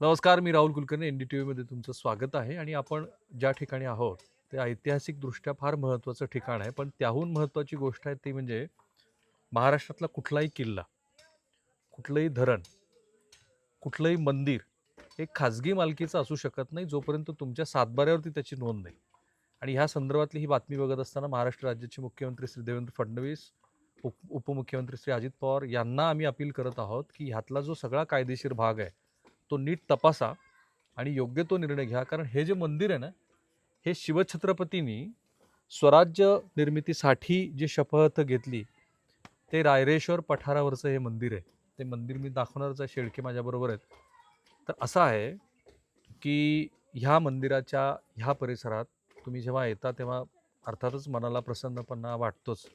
नमस्कार मी Rahul Kulkarni N D T व्हीमध्ये तुमचं स्वागत आहे आणि आपण ज्या ठिकाणी आहोत ते ऐतिहासिकदृष्ट्या फार महत्त्वाचं ठिकाण आहे. पण त्याहून महत्त्वाची गोष्ट आहे ती म्हणजे महाराष्ट्रातला कुठलाही किल्ला कुठलंही धरण कुठलंही मंदिर हे खाजगी मालकीचं असू शकत नाही जोपर्यंत तुमच्या सातबाऱ्यावरती त्याची नोंद नाही. आणि ह्या संदर्भातली ही बातमी बघत असताना महाराष्ट्र राज्याचे मुख्यमंत्री श्री देवेंद्र फडणवीस उप उपमुख्यमंत्री श्री अजित पवार यांना आम्ही अपील करत आहोत की ह्यातला जो सगळा कायदेशीर भाग आहे तो नीट तपासा आणि योग्य तो निर्णय घ्या. कारण हे जे मंदिर आहे ना हे शिवछत्रपतींनी स्वराज्य निर्मितीसाठी जी शपथ घेतली ते रायरेश्वर पठारावरचं हे मंदिर आहे. ते मंदिर मी दाखवणारच आहे शेळके माझ्याबरोबर आहेत. तर असं आहे की ह्या मंदिराच्या ह्या परिसरात तुम्ही जेव्हा येता तेव्हा अर्थातच मनाला प्रसन्नपणा वाटतोच.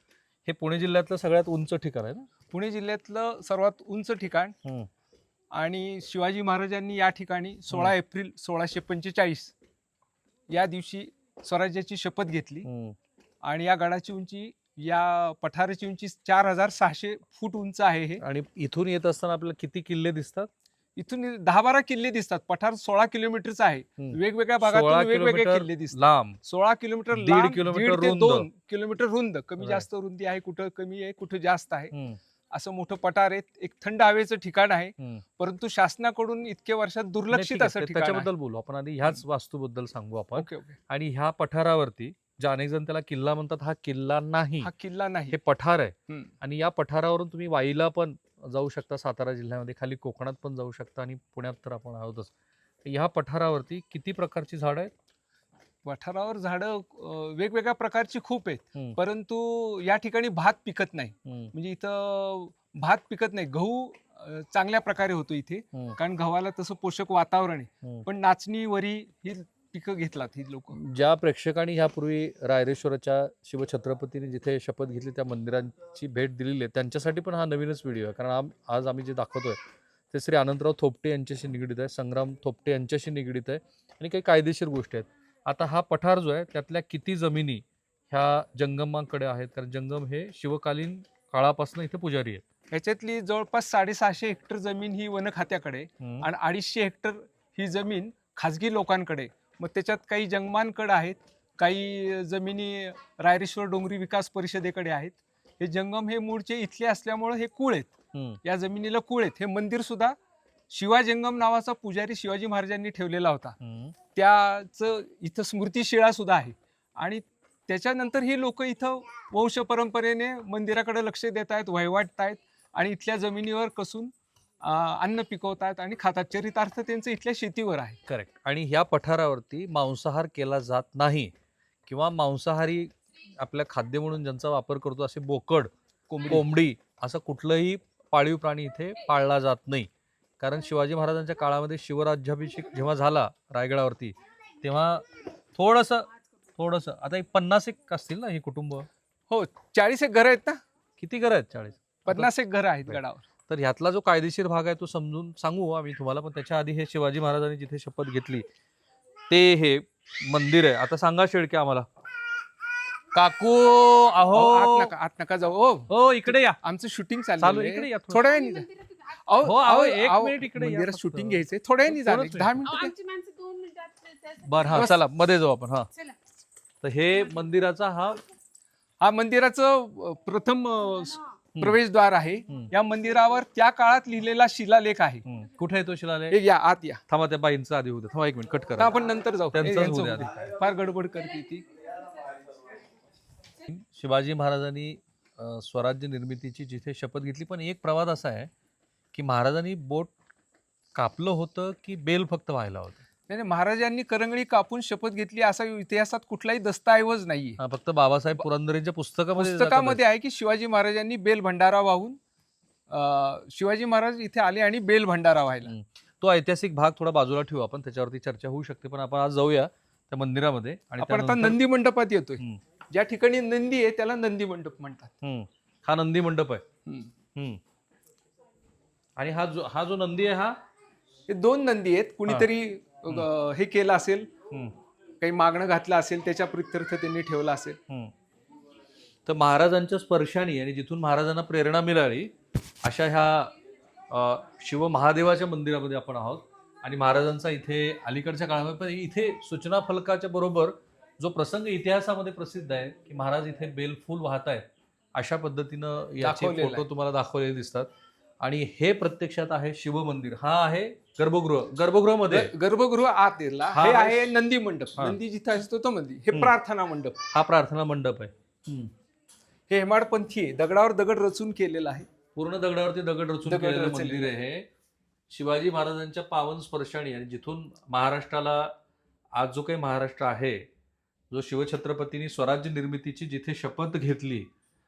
हे पुणे जिल्ह्यातलं सगळ्यात उंच ठिकाण आहे ना? पुणे जिल्ह्यातलं सर्वात उंच ठिकाण आणि शिवाजी महाराजांनी या ठिकाणी सोळा एप्रिल सोळाशे पंचेचाळीस या दिवशी स्वराज्याची शपथ घेतली. आणि या गडाची उंची या पठाराची उंची चार हजार सहाशे फूट उंच आहे हे. आणि इथून येत असताना आपल्याला किती किल्ले दिसतात? इथून दहा बारा किल्ले दिसतात. पठार सोळा किलोमीटरचं आहे. वेगवेगळ्या भागातून वेगवेगळे किल्ले दिसतात. सोळा किलोमीटर दीड किलोमीटर. दोन किलोमीटर रुंद. कमी. जास्त रुंदी आहे कुठं कमी आहे कुठं जास्त आहे. असं मोठं पठार आहे एक थंड हवेचं ठिकाण आहे. हम्म. परंतु शासनाकडून इतक्या वर्षात नाही, दुर्लक्षित ठीक. असं ते- ठिकाण आहे. त्याच्याबद्दल बोलू. आपण आधी ह्याच वास्तूबद्दल सांगू आपण. Okay okay. आणि ह्या पठारावरती जे अनेक जण त्याला किल्ला म्हणतात हा किल्ला नाही. हा किल्ला नाही. हे पठार आहे. हम्म. आणि या पठारावरून तुम्ही वाईला पण जाऊ शकता सातारा जिल्ह्यामध्ये. खाली कोकणात पण जाऊ शकता आणि पुण्यात तर आपण आहोतच. तर ह्या पठारावरती किती प्रकारची झाडं आहेत? पठारावर झाडं अं, वेगवेगळ्या प्रकारची खूप आहेत. परंतु या ठिकाणी भात पिकत नाही. हम्म. म्हणजे इथं भात पिकत नाही. गहू अं, चांगल्या प्रकारे होतो इथे. हम्म. कारण गव्हाला तसं पोषक वातावरण आहे. हम्म. पण नाचणी वरी ही पिकं घेतलात ही लोक. ज्या प्रेक्षकांनी ह्यापूर्वी रायरेश्वराच्या शिवछत्रपतीने जिथे शपथ घेतली त्या मंदिरांची भेट दिलेली आहे. त्यांच्यासाठी पण हा नवीनच व्हिडिओ आहे. कारण आम आज आम्ही जे दाखवतोय ते श्री आनंदराव थोपटे यांच्याशी निगडीत आहे. संग्राम थोपटे यांच्याशी निगडीत आहे. आणि काही कायदेशीर गोष्टी आहेत. आता हा पठार जो आहे त्यातल्या किती जमिनी ह्या जंगमांकडे आहेत कारण जंगम हे शिवकालीन काळापासून इथे पुजारी आहेत ह्याच्यातली जवळपास साडेसहाशे हेक्टर जमीन ही वन खात्याकडे. आणि अडीचशे हेक्टर ही जमीन खाजगी लोकांकडे. मग त्याच्यात काही जंगमांकडे आहेत काही जमिनी रायरेश्वर डोंगरी विकास परिषदेकडे आहेत हे जंगम हे मूळचे इथले असल्यामुळे हे कुळ आहेत हम्म. या जमिनीला कुळ आहेत हे मंदिर सुद्धा शिवाजंगम नावाचा पुजारी शिवाजी महाराजांनी ठेवलेला होता हम्म. त्याचं इथं स्मृतिशिळा सुद्धा आहे. आणि त्याच्यानंतर ही लोक इथं वंश परंपरेने मंदिराकडे लक्ष देत आहेत वहिवाटत आहेत आणि इथल्या जमिनीवर कसून अन्न पिकवतात आणि खातात. चरितार्थ त्यांचं इथल्या शेतीवर आहे. करेक्ट आणि ह्या पठारावरती मांसाहार केला जात नाही किंवा मांसाहारी आपल्या खाद्य म्हणून ज्यांचा वापर करतो असे बोकड कोंबडी. कोंबडी असं कुठलंही पाळीव प्राणी इथे पाळला जात नाही. कारण शिवाजी महाराजांच्या काळामध्ये शिवराज्याभिषेक जेव्हा झाला रायगडावरती तेव्हा थोडंसं थोडंसं आता एक पन्नास एक असतील ना ही कुटुंब? हो चाळीस एक घर आहेत ना? किती घर आहेत चाळीस? पन्नास एक घर आहेत. गडावर. तर ह्यातला जो कायदेशीर भाग आहे तो समजून सांगू आम्ही तुम्हाला पण त्याच्या आधी हे शिवाजी महाराजांनी जिथे शपथ घेतली ते हे मंदिर आहे. आता सांगा शेळके आम्हाला. काकू अहो, आत नका आत नका जाऊ. हो. हो इकडे या. आमचं शूटिंग चालू चालू इकडे या थोडं. थोड्या वेळाने जा. अहो, हो, अहो, एक मिनिट इकडे. शूटिंग घ्यायचंय. थोड्या दोनच दहा मिनिट. मिनिटं आमची माणसं दोन मिनिटात बर हा. चला मध्ये जाऊ आपण हा. चला. तर हे मंदिराचा हा हा मंदिराचं प्रथम अ, स- हा. प्रवेशद्वार आहे. हम्म. या मंदिरावर त्या काळात लिहिलेला शिलालेख आहे. हम्म. कुठे आहे तो शिलालेख? हे या आत या. थांबा त्या बाईंचा आधी होऊ दे. थांबा एक मिनिट कट आता करा आपण नंतर जाऊ. त्यांचंच हे यांचं होऊ द्या होऊ दे. फार गडबड करते ती. शिवाजी महाराजांनी अ, स्वराज्य निर्मितीची जिथे शपथ घेतली पण एक प्रवाद असा आहे की महाराजांनी बोट कापलं होतं की बेल फक्त व्हायला होतं त्याने महाराजांनी करंगळी कापून शपथ घेतली असा इतिहासात कुठलाही दस्तऐवज नाहीये हा, फक्त बाबासाहेब पुरंदरेंच्या पुस्तकामध्ये पुस्तकामध्ये आहे की शिवाजी महाराजांनी बेल भंडारा वाहून अ, शिवाजी महाराज इथे आले आणि बेल भंडारा व्हायला हम्म. तो ऐतिहासिक भाग थोडा बाजूला ठेवू आपण त्याच्यावरती चर्चा होऊ शकते पण आपण आज जाऊया त्या मंदिरामध्ये आणि आपण आता त्यानंतर- नंदी मंडपात येतोय हम्म. ज्या ठिकाणी नंदी आहे त्याला नंदी मंडप म्हणतात हम्म. हा नंदी मंडप आहे हम्म. हम्म. आणि हा जो हा जो नंदी आहे हा? हे दोन नंदी आहेत. कुणीतरी अ, हे केलं असेल हम्म. काही मागणं घातलं असेल त्याच्या प्रित्यर्थ त्यांनी ठेवलं असेल. हम्म. तर महाराजांच्या स्पर्शाने आणि जिथून महाराजांना प्रेरणा मिळाली अशा ह्या अ, शिव महादेवाच्या मंदिरामध्ये आपण आहोत. आणि महाराजांचा इथे अलीकडच्या काळामध्ये पण इथे सूचना फलकाच्या बरोबर जो प्रसंग इतिहासामध्ये प्रसिद्ध आहे की महाराज इथे बेलफूल वाहत आहेत अशा पद्धतीनं याचे दाखवलेलं फोटो. तुम्हाला दाखवलेले दिसतात. आणि हे प्रत्यक्षात आहे शिवमंदिर. हा आहे गर्भगृह. गर्भगृहामध्ये गर्भगृह आत दिला हा हे आहे- नंदी मंडप. हा. नंदी जिथं असतो तो मंदिर हे हम्म. प्रार्थना मंडप. हा प्रार्थना मंडप आहे. हे हेमाडपंथी आहे. दगडावर दगड रचून केलेलं आहे. पूर्ण दगडावरती दगड रचून दगड केलेलं रचलेलं मंदिर आहे. हे. शिवाजी महाराजांच्या पावन स्पर्शाने आणि जिथून महाराष्ट्राला आज जो काही महाराष्ट्र आहे जो शिवछत्रपतींनी स्वराज्य निर्मितीची जिथे शपथ घेतली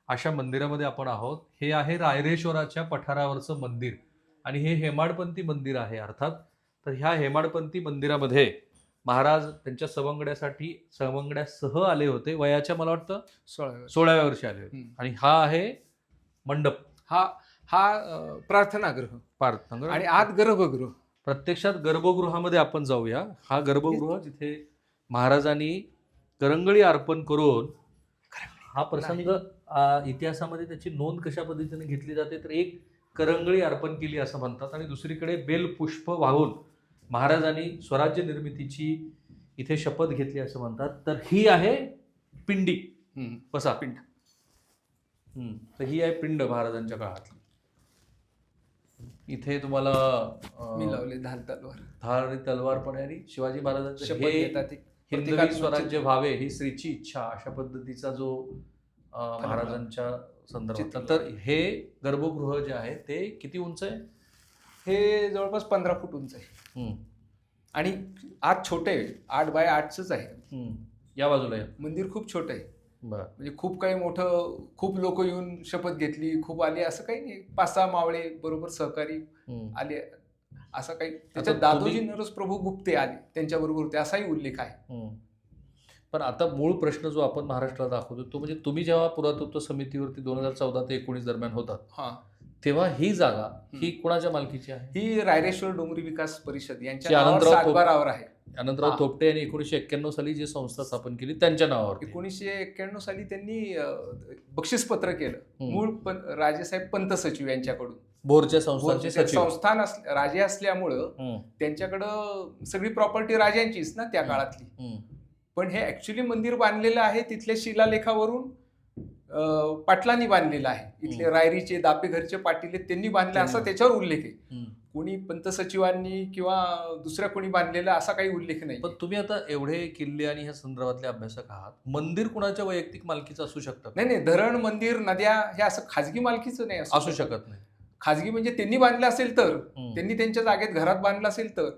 अशा मंदिरामध्ये आपण आहोत. हे आहे रायरेश्वराच्या पठारावरचं मंदिर आणि हे हेमाडपंथी मंदिर आहे अर्थात. तर ह्या हेमाडपंथी मंदिरामध्ये महाराज त्यांच्या सवंगड्यासाठी सवंगड्यासह आले होते. वयाच्या मला वाटतं सोळाव्या सोळाव्या वर्षी आले होते. हम्म. आणि हा आहे मंडप. हा हा अं, प्रार्थनागृह. प्रार्थना आणि आत गर्भगृह. प्रत्यक्षात गर्भगृहामध्ये आपण जाऊया. हा गर्भगृह जिथे महाराजांनी करंगळी अर्पण करून हा प्रसंग इतिहासामध्ये त्याची नोंद कशा पद्धतीने घेतली जाते तर एक करंगळी अर्पण केली असं म्हणतात. आणि दुसरीकडे बेलपुष्प वाहून महाराजांनी स्वराज्य निर्मितीची इथे शपथ घेतली असं म्हणतात. तर ही आहे पिंडी. बसा. पिंड. तर ही आहे पिंड महाराजांच्या काळातली इथे तुम्हाला मी लावले धाल तलवार. धार आणि तलवार पण आहे आणि शिवाजी महाराजांचं स्वराज्य. व्हावे ही श्रीची इच्छा. अशा पद्धतीचा जो महाराजांच्या संदर्भात. तर हे गर्भगृह जे आहे ते किती उंच आहे? हे जवळपास पंधरा फूट उंच आहे. आणि आत छोटे आहे. आठ बाय आठच आहे. या बाजूला या. मंदिर खूप छोटं आहे. बरं. म्हणजे खूप काही मोठं खूप लोक येऊन शपथ घेतली खूप आले असं काही नाही. पाच सहा मावळे बरोबर सहकारी. आले. असं काही. त्याच्यात दादोजी नरस प्रभू गुप्ते आले. त्यांच्या बरोबर होते. असाही उल्लेख आहे. पण आता मूळ प्रश्न जो आपण महाराष्ट्राला दाखवतो तो म्हणजे तुम्ही जेव्हा पुरातत्व समितीवरती दोन हजार चौदा ते एकोणीस दरम्यान होतात तेव्हा ही जागा ही कोणाच्या मालकीची आहे? ही रायरेश्वर डोंगरी विकास परिषद यांच्या आनंदराव आहे. अनंतराव. थोपटे यांनी एकोणीशे एक्क्याण्णव साली जी संस्था स्थापन केली त्यांच्या नावावर एकोणीसशे एक्क्याण्णव साली त्यांनी बक्षीसपत्र केलं. मूळ पण राजेसाहेब पंत सचिव यांच्याकडून. बोरच्या संस्थांचे ते सचिव. संस्थान राजे असल्यामुळं. त्यांच्याकडं सगळी प्रॉपर्टी राजांचीच ना त्या. काळातली. पण हे ऍक्च्युली मंदिर बांधलेलं आहे तिथल्या शिलालेखावरून पाटलांनी बांधलेलं आहे इथले. रायरीचे दापे घरचे पाटील त्यांनी बांधले असा. त्याच्यावर उल्लेख आहे. कोणी पंत सचिवांनी किंवा दुसऱ्या कोणी बांधलेला असा काही उल्लेख नाही पण तुम्ही आता एवढे किल्ले आणि ह्या संदर्भातले अभ्यासक आहात मंदिर कुणाच्या वैयक्तिक मालकीचं असू शकतं? नाही नाही धरण मंदिर नद्या हे असं खाजगी मालकीचं नाही असू शकत नाही खाजगी म्हणजे त्यांनी बांधलं असेल तर. त्यांनी त्यांच्या जागेत घरात बांधलं असेल तर.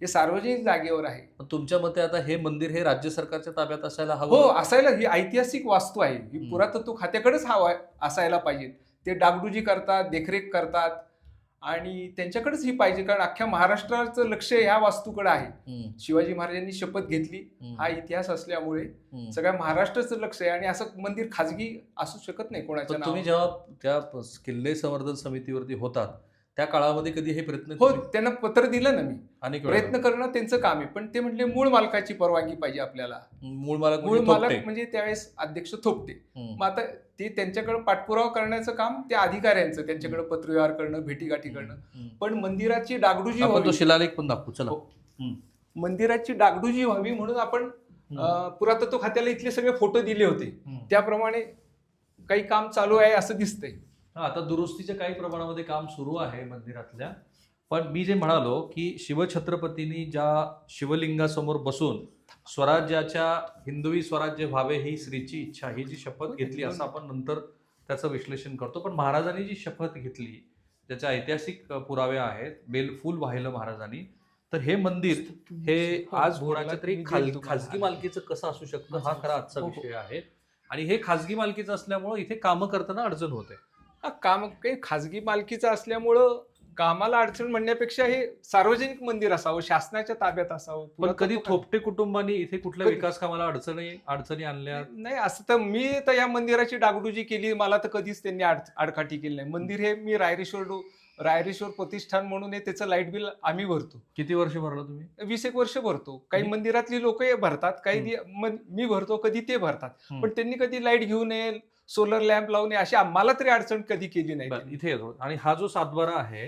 हे सार्वजनिक जागेवर आहे पण तुमच्या मते आता हे मंदिर हे राज्य सरकारच्या ताब्यात असायला हो हवं असायला ही ऐतिहासिक वास्तू आहे ही. पुरातत्व खात्याकडेच हवा असायला पाहिजे ते डागडुजी करतात देखरेख करतात आणि त्यांच्याकडेच ही पाहिजे कारण अख्ख्या महाराष्ट्राचं लक्ष ह्या वास्तूकडे आहे. शिवाजी महाराजांनी शपथ घेतली. हा इतिहास असल्यामुळे. सगळ्या महाराष्ट्राचं लक्ष आहे आणि असं मंदिर खाजगी असू शकत नाही कोणाच्या तुम्ही. जेव्हा त्या किल्ले संवर्धन समितीवरती होतात त्या काळामध्ये कधी हे प्रयत्न हो त्यांना पत्र दिलं ना मी. अनेक प्रयत्न करणं त्यांचं काम आहे पण ते म्हटले मूळ मालकाची परवानगी पाहिजे आपल्याला. मूळ मालक मूळ म्हणजे मालक थोपटे. म्हणजे त्यावेळेस अध्यक्ष थोपटे हम्म. मग आता ते त्यांच्याकडे पाठपुरावा करण्याचं काम त्या अधिकाऱ्यांचं त्यांच्याकडे पत्रव्यवहार करणं भेटीगाठी करणं. पण मंदिराची डागडुजी व्हावी. शिलालेख पण दाखवू चला. हो. मंदिराची डागडुजी व्हावी म्हणून आपण पुरातत्व खात्याला इथले सगळे फोटो दिले होते. त्याप्रमाणे काही काम चालू आहे असं दिसतंय. आता दुरुस्तीच्या काही प्रमाणामध्ये काम सुरू आहे मंदिरातल्या. पण मी जे म्हणालो की शिवछत्रपतींनी ज्या शिवलिंगासमोर बसून स्वराज्याच्या हिंदवी स्वराज्य व्हावे ही श्रीची इच्छा ही जी शपथ घेतली असं आपण नंतर त्याचं विश्लेषण करतो. पण महाराजांनी जी शपथ घेतली ज्याच्या ऐतिहासिक पुरावे आहेत बेलफूल वाहिलं महाराजांनी तर हे मंदिर हे हो, आज कोणाच्या तरी. खाजगी मालकीचं कसं असू शकतं हा खरा आजचा हो, हो. विषय आहे. आणि हे खाजगी मालकीचं असल्यामुळं इथे कामं करताना अडचण होते. हा, काम काही खाजगी मालकीचं असल्यामुळं कामाला अडचण म्हणण्यापेक्षा हे सार्वजनिक मंदिर असावं शासनाच्या ताब्यात असावं पण कधी थोपटे कुटुंबांनी इथे कुठल्या विकास कामाला अडचणी अडचणी आणल्या? नाही असं तर मी तर या मंदिराची डागडुजी केली मला तर कधीच त्यांनी आड- आडकाठी केली नाही. मंदिर हे मी रायरेश्वर रायरेश्वर प्रतिष्ठान म्हणून आहे त्याचं लाइट बिल आम्ही भरतो. किती वर्ष भरलं तुम्ही? वीस एक वर्ष भरतो. काही. मंदिरातली लोक भरतात काही मी भरतो कधी ते भरतात. पण त्यांनी कधी लाइट घेऊ नये सोलर लॅम्प लावू नये अशी आम्हाला तरी अडचण कधी केली नाही. इथे येतो. आणि हा जो सातबारा आहे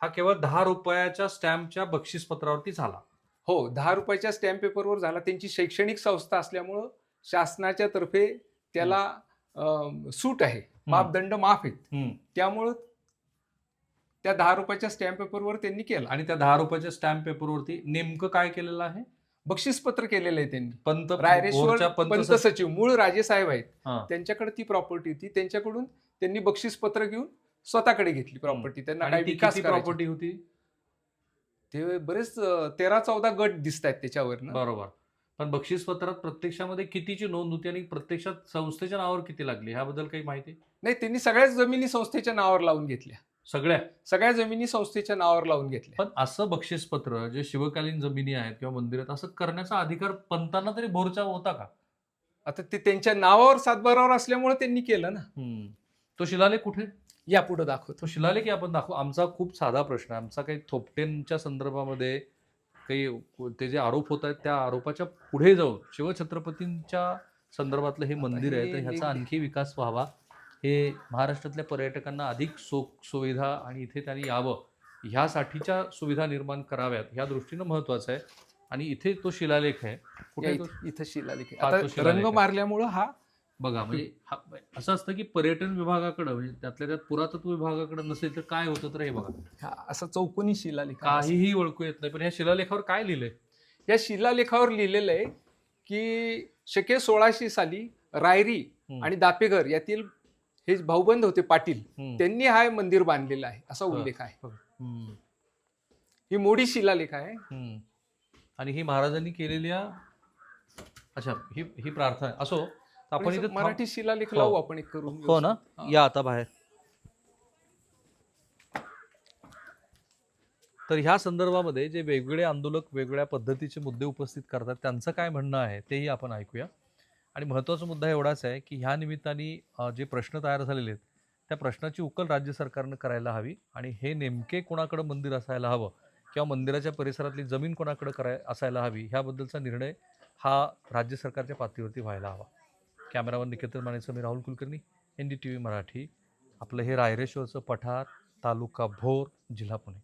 हा केवळ दहा रुपयाच्या स्टॅम्पच्या बक्षीस पत्रावरती झाला. हो दहा रुपयाच्या स्टॅम्प पेपरवर झाला. त्यांची शैक्षणिक संस्था असल्यामुळं शासनाच्या तर्फे त्याला सूट आहे. मापदंड माफ आहेत. त्यामुळं त्या दहा रुपयाच्या स्टॅम्प पेपरवर त्यांनी केला. आणि त्या दहा रुपयाच्या स्टॅम्प पेपरवरती नेमकं काय केलेलं आहे? बक्षीस पत्र केलेलं आहे त्यांनी. पंत रायरेश्वर पंत सचिव- मूळ राजेसाहेब आहेत. हा. त्यांच्याकडे ती प्रॉपर्टी होती. त्यांच्याकडून त्यांनी बक्षीस पत्र घेऊन स्वतःकडे घेतली प्रॉपर्टी त्यांना ती विकास. प्रॉपर्टी होती? ते बरेच तेरा चौदा गट दिसत आहेत त्याच्यावर बरोबर. पण बक्षीस पत्रात प्रत्यक्षामध्ये कितीची नोंद होती आणि प्रत्यक्षात संस्थेच्या नावावर किती लागली? ह्याबद्दल काही माहिती? नाही त्यांनी सगळ्याच जमिनी संस्थेच्या नावावर लावून घेतल्या. सगळ्या. सगळ्या जमिनी संस्थेच्या नावावर लावून घेतल्या. पण असं बक्षीस पत्र जे शिवकालीन जमिनी आहेत किंवा मंदिरात असं करण्याचा अधिकार पंतांना तरी भोरचा होता का? आता ते त्यांच्या नावावर सातबारावर असल्यामुळे त्यांनी केलं ना. तो शिलालेख कुठे? या पुढे दाखवतो. तो शिलालेख आपण दाखवू. आमचा खूप साधा प्रश्न आहे. आमचा काही थोपटेंच्या संदर्भामध्ये काही ते जे आरोप होत आहेत त्या आरोपाच्या पुढे जाऊन शिवछत्रपतींच्या संदर्भातलं हे मंदिर आहे तर ह्याचा आणखी विकास व्हावा. हे महाराष्ट्रातल्या पर्यटकांना अधिक सो सुविधा आणि इथे त्यांनी यावं ह्यासाठीच्या सुविधा निर्माण कराव्यात ह्या दृष्टीनं महत्वाचं आहे आणि इथे तो शिलालेख आहे या कुठे? इथं- शिलालेख आहे. रंग. मारल्यामुळं हा बघा म्हणजे असं असतं की पर्यटन विभागाकडे म्हणजे त्यातल्या त्यात पुरातत्व विभागाकडे नसेल तर काय होतं तर हे बघा असा चौकोनी शिलालेख. काहीही ओळखू येत नाही पण ह्या शिलालेखावर काय लिहिलंय या शिलालेखावर लिहिलेलं आहे की शके सोळाशे साली रायरी. आणि दापेगर यातील हे भाऊबंद होते पाटील. त्यांनी हा मंदिर बांधलेलं आहे असा. उल्लेख आहे. ही मोडी शिलालेख आहे. आणि ही महाराजांनी केलेल्या अच्छा ही ही प्रार्थना आहे. असो आपण इथे मराठी शिलालेख हो. लावू आपण एक करून हो ना हा. या आता बाहेर तर ह्या संदर्भामध्ये जे वेगवेगळे आंदोलक वेगवेगळ्या पद्धतीचे मुद्दे उपस्थित करतात त्यांचं काय म्हणणं आहे तेही आपण ऐकूया आणि महत्त्वाचा मुद्दा एवढाच आहे की ह्या निमित्ताने जे प्रश्न तयार झालेले आहेत त्या प्रश्नाची उकल राज्य सरकारनं करायला हवी आणि हे नेमके कोणाकडं मंदिर असायला हवं किंवा मंदिराच्या परिसरातली जमीन कोणाकडे कराय असायला हवी ह्याबद्दलचा निर्णय हा राज्य सरकारच्या पातळीवरती व्हायला हवा. कॅमेरावर निकेतन मानेचं मी Rahul Kulkarni N D T V Marathi. आपलं हे रायरेश्वरचं पठार तालुका भोर जिल्हा पुणे.